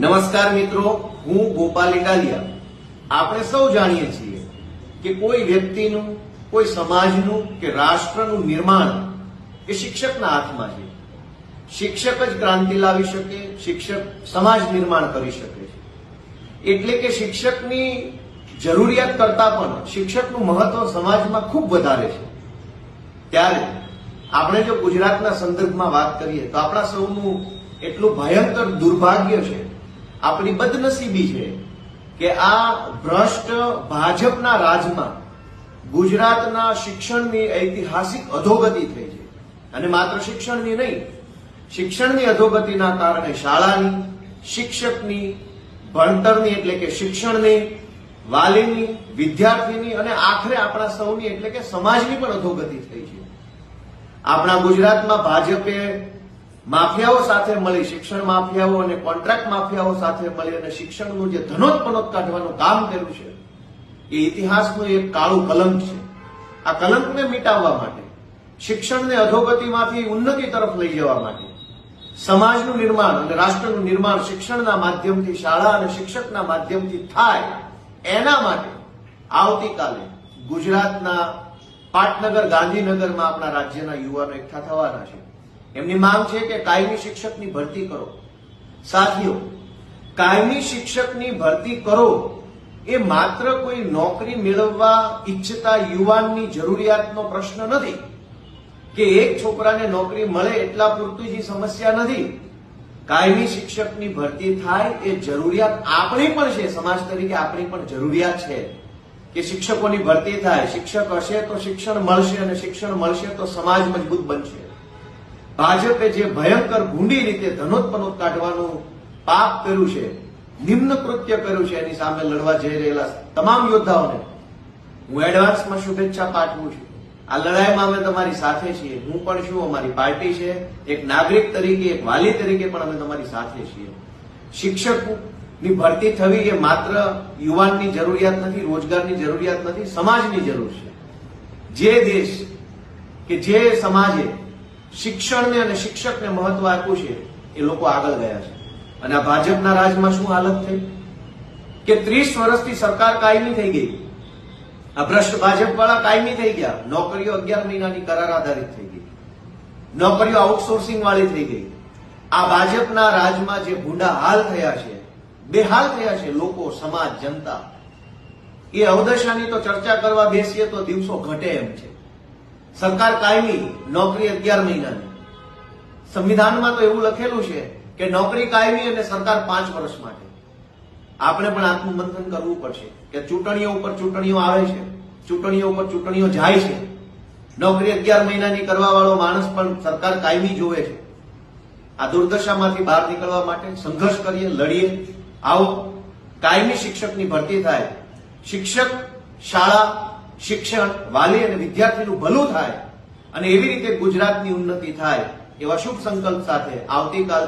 નમસ્કાર મિત્રો, હું ગોપાલ ઇટાલિયા. આપણે સૌ જાણીએ છીએ કે કોઈ વ્યક્તિનું, કોઈ સમાજનું કે રાષ્ટ્રનું નિર્માણ એ શિક્ષકના હાથમાં છે. શિક્ષક જ ક્રાંતિ લાવી શકે, શિક્ષક સમાજ નિર્માણ કરી શકે છે. એટલે કે શિક્ષકની જરૂરિયાત કરતા પણ શિક્ષકનું મહત્વ સમાજમાં ખૂબ વધારે છે. ત્યારે આપણે જો ગુજરાતના સંદર્ભમાં વાત કરીએ તો આપણા સૌનું એટલું ભયંકર દુર્ભાગ્ય છે આપણી બદનસીબી છે કે આ ભ્રષ્ટ ભાજપના રાજમાં ગુજરાતના શિક્ષણની ઐતિહાસિક અધોગતિ થઈ છે. અને માત્ર શિક્ષણની નહીં, શિક્ષણની અધોગતિના કારણે શાળાની, શિક્ષકની, ભણતરની એટલે કે શિક્ષણની, વાલીની, વિદ્યાર્થીની અને આખરે આપણા સૌની એટલે કે સમાજની પણ અધોગતિ થઈ છે. આપણા ગુજરાતમાં ભાજપે માફિયાઓ સાથે મળી, શિક્ષણ માફિયાઓ અને કોન્ટ્રાક્ટ માફિયાઓ સાથે મળી અને શિક્ષણનું જે ધનોત્પનોત કાઢવાનું કામ કર્યું છે, એ ઇતિહાસનું એક કાળું કલંક છે. આ કલંકને મિટાવવા માટે, શિક્ષણને અધોગતિમાંથી ઉન્નતિ તરફ લઈ જવા માટે, સમાજનું નિર્માણ અને રાષ્ટ્રનું નિર્માણ શિક્ષણના માધ્યમથી, શાળા અને શિક્ષકના માધ્યમથી થાય, એના માટે આવતીકાલે ગુજરાતના પાટનગર, ગાંધીનગરમાં આપણા રાજ્યના યુવાનો એકઠા થવાના છે. એમની માંગ છે કે કાયમી શિક્ષકની ભરતી કરો. સાથીઓ, કાયમી શિક્ષકની ભરતી કરો એ માત્ર કોઈ નોકરી મેળવવા ઈચ્છતા યુવાનની જરૂરિયાતનો પ્રશ્ન નથી કે એક છોકરાને નોકરી મળે એટલા પૂરતી જ સમસ્યા નથી. કાયમી શિક્ષકની ભરતી થાય એ જરૂરિયાત આપણી પણ છે. સમાજ તરીકે આપણી પણ જરૂરિયાત છે કે શિક્ષકોની ભરતી થાય. શિક્ષક હશે તો શિક્ષણ મળશે અને શિક્ષણ મળશે તો સમાજ મજબૂત બનશે. ભાજપે જે ભયંકર ભૂંડી રીતે ધનોત્પનોત કાઢવાનું પાપ કર્યું છે, નિમ્ન કૃત્ય કર્યું છે, એની સામે લડવા જઈ રહેલા તમામ યોદ્ધાઓને હું એડવાન્સમાં શુભેચ્છા પાઠવું છું. આ લડાઈમાં અમે તમારી સાથે છીએ. હું પણ છું, અમારી પાર્ટી છે. એક નાગરિક તરીકે, એક વાલી તરીકે પણ અમે તમારી સાથે છીએ. શિક્ષકની ભરતી થવી એ માત્ર યુવાનની જરૂરિયાત નથી, રોજગારની જરૂરિયાત નથી, સમાજની જરૂર છે. જે દેશ કે જે સમાજે શિક્ષણને અને શિક્ષકને મહત્વ આપ્યું છે, એ લોકો આગળ ગયા છે. અને આ ભાજપના રાજમાં શું હાલત થઈ? કે ત્રીસ વર્ષથી સરકાર કાયમી થઈ ગઈ. આ ભ્રષ્ટ ભાજપ વાળા કાયમી થઈ ગયા. નોકરીઓ અગિયાર મહિનાની કરાર આધારિત થઈ ગઈ. નોકરીઓ આઉટસોર્સિંગ વાળી થઈ ગઈ. આ ભાજપના રાજમાં જે ભૂંડા હાલ થયા છે, બેહાલ થયા છે, લોકો, સમાજ, જનતા, એ અવદશાની તો ચર્ચા કરવા બેસીએ તો દિવસો ઘટે એમ છે. સરકાર કાયમી, નોકરી અગિયાર મહિનાની. સંવિધાનમાં તો એવું લખેલું છે કે નોકરી કાયમી અને સરકાર પાંચ વર્ષ માટે. આપણે પણ આત્મમંથન કરવું પડશે કે ચૂંટણીઓ ઉપર ચૂંટણીઓ આવે છે, ચૂંટણીઓ ઉપર ચૂંટણીઓ જાય છે. નોકરી અગિયાર મહિનાની કરવા વાળો માણસ પણ સરકાર કાયમી જોવે છે. આ દુર્દશામાંથી બહાર નીકળવા માટે સંઘર્ષ કરીએ, લડીએ, આવો. કાયમી શિક્ષકની ભરતી થાય. શિક્ષક શાળા શિક્ષણ વાલી અને વિદ્યાર્થીનું ભલું થાય અને એવી રીતે ગુજરાતની ઉન્નતિ થાય એવા શુભ સંકલ્પ સાથે આવતીકાલ